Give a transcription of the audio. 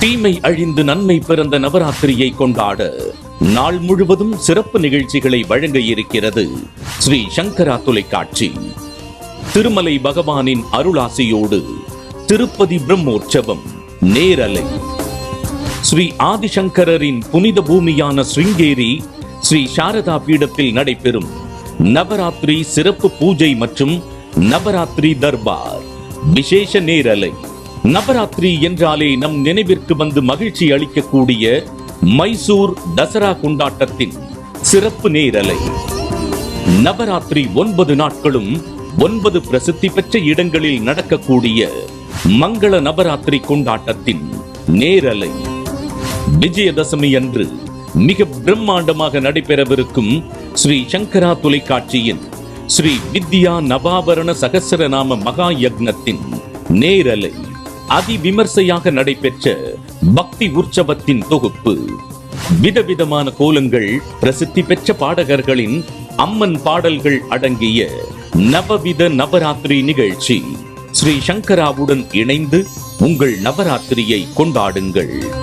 தீமை அழிந்து நன்மை பிறந்த நவராத்திரியை கொண்டாட நாள் முழுவதும் சிறப்பு நிகழ்ச்சிகளை வழங்க இருக்கிறது ஸ்ரீ சங்கரா தொலைக்காட்சி. திருமலை பகவானின் அருளாசியோடு திருப்பதி பிரம்மோற்சவம் நேரலை. ஸ்ரீ ஆதிசங்கரின் புனித பூமியான ஸ்ருங்கேரி ஸ்ரீ சாரதா பீடத்தில் நடைபெறும் நவராத்திரி சிறப்பு பூஜை மற்றும் நவராத்திரி தர்பார். விசேஷ நேரலை. நவராத்திரி என்றாலே நம் நினைவிற்கு வந்து மகிழ்ச்சி அளிக்கக்கூடிய மைசூர் தசரா கொண்டாட்டத்தின் சிறப்பு நேரலை. நவராத்திரி ஒன்பது நாட்களும் ஒன்பது பிரசித்தி பெற்ற இடங்களில் நடக்கக்கூடிய மங்கள நவராத்திரி கொண்டாட்டத்தின் நேரலை. விஜயதசமி அன்று மிக பிரம்மாண்டமாக நடைபெறவிருக்கும் ஸ்ரீ சங்கரா தொலைக்காட்சியின் ஸ்ரீ வித்யா நவாபரண சகசரநாம மகா யக்னத்தின் நேரலை. அதிவிமர்சையாக நடைபெற்ற பக்தி உற்சவத்தின் தொகுப்பு. விதவிதமான கோலங்கள் பிரசித்தி பெற்ற பாடகர்களின் அம்மன் பாடல்கள் அடங்கிய நவவித நவராத்திரி நிகழ்ச்சி. ஸ்ரீ சங்கராவுடன் இணைந்து உங்கள் நவராத்திரியை கொண்டாடுங்கள்.